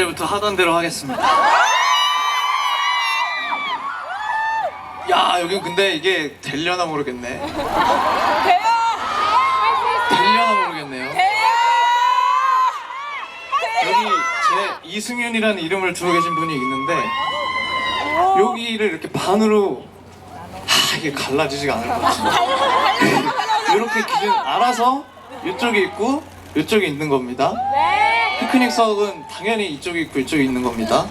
이제부터 하던 대로 하겠습니다. 야 여기 근데 이게 되려나 모르겠네. 돼요! 되려나 모르겠네요. 돼요! 여기 제 이승윤이라는 이름을 두고 계신 분이 있는데 여기를 이렇게 반으로 하, 이게 갈라지지가 않을 것 같아요. 이렇게 기준 알아서 이쪽에 있고 이쪽에 있는 겁니다. 네! 피크닉석은 당연히 이쪽에 있고 이쪽에 있는 겁니다.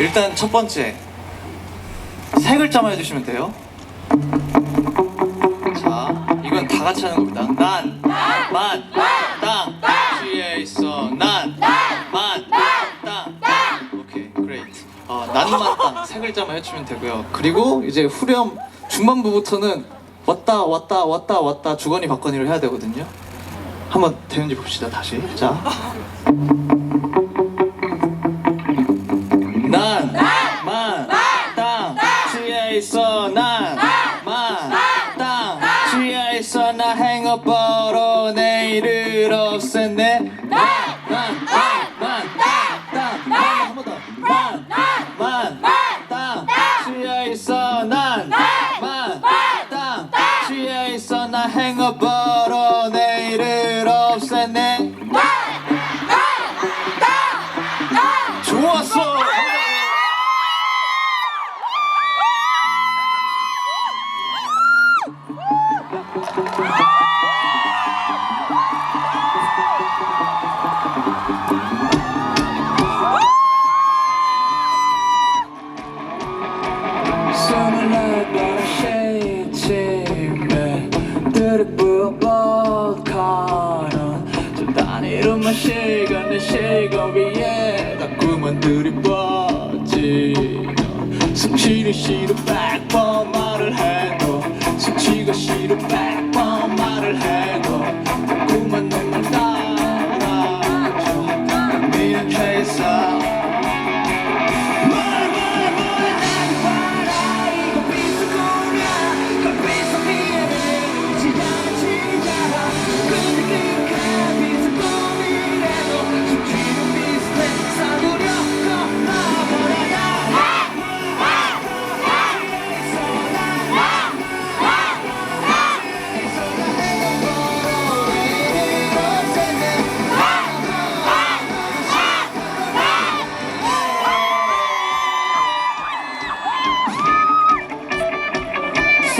일단 첫 번째 세 글자만 해주시면 돼요. 자, 이건 다 같이 하는 겁니다. 난, 만, 땅, 뒤에 있어. 난, 만, 땅. 오케이, 그레이트. 어, 난만 땅 세 글자만 해주시면 되고요. 그리고 이제 후렴 중반부부터는 왔다 왔다 왔다 왔다 주거니 받거니를 해야 되거든요. 한번 되는지 봅시다 다시. 자. 난, 만, 땅, 뒤에 있어. 난, 만, 땅, 뒤에 있어. 나 행업버로 내일을 없앴네. 난, 좋았어. 자꾸만 들이뻗지. 숨쉬기 싫어 백번 말을 해도 숨쉬기 싫어 백번 말을 해도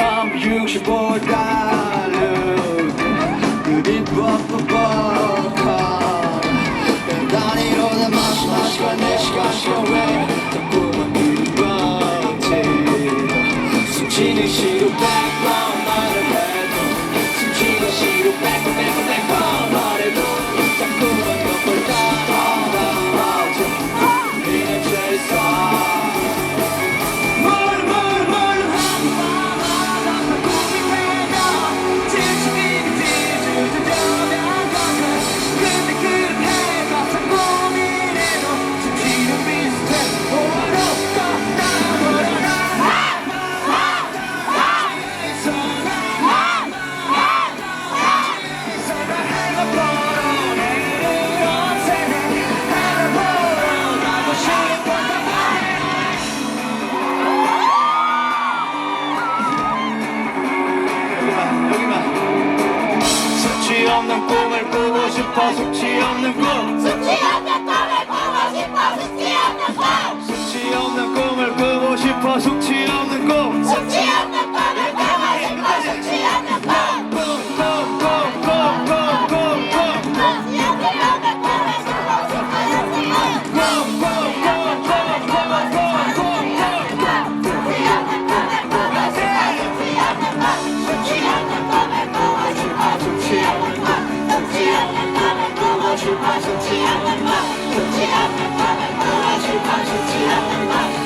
삼육십오 달러 그리 뻑뻑뻑한 단위로는 마시 마시 없는 꿈을 꾸고 싶어 숙취 없는 꿈 숙취 없는 꿈을 꾸고 싶어 숙취 없는 꿈 숙취 없는 꿈을 꾸고 싶어 숙취 없는 꿈 숙취 없는 꿈을 꾸고 싶어 숙취 없는 꿈 Yeah. 슈퍼 좋지 않는 맛 좋지 않는 맛 몰라 슈퍼 좋지 않는 맛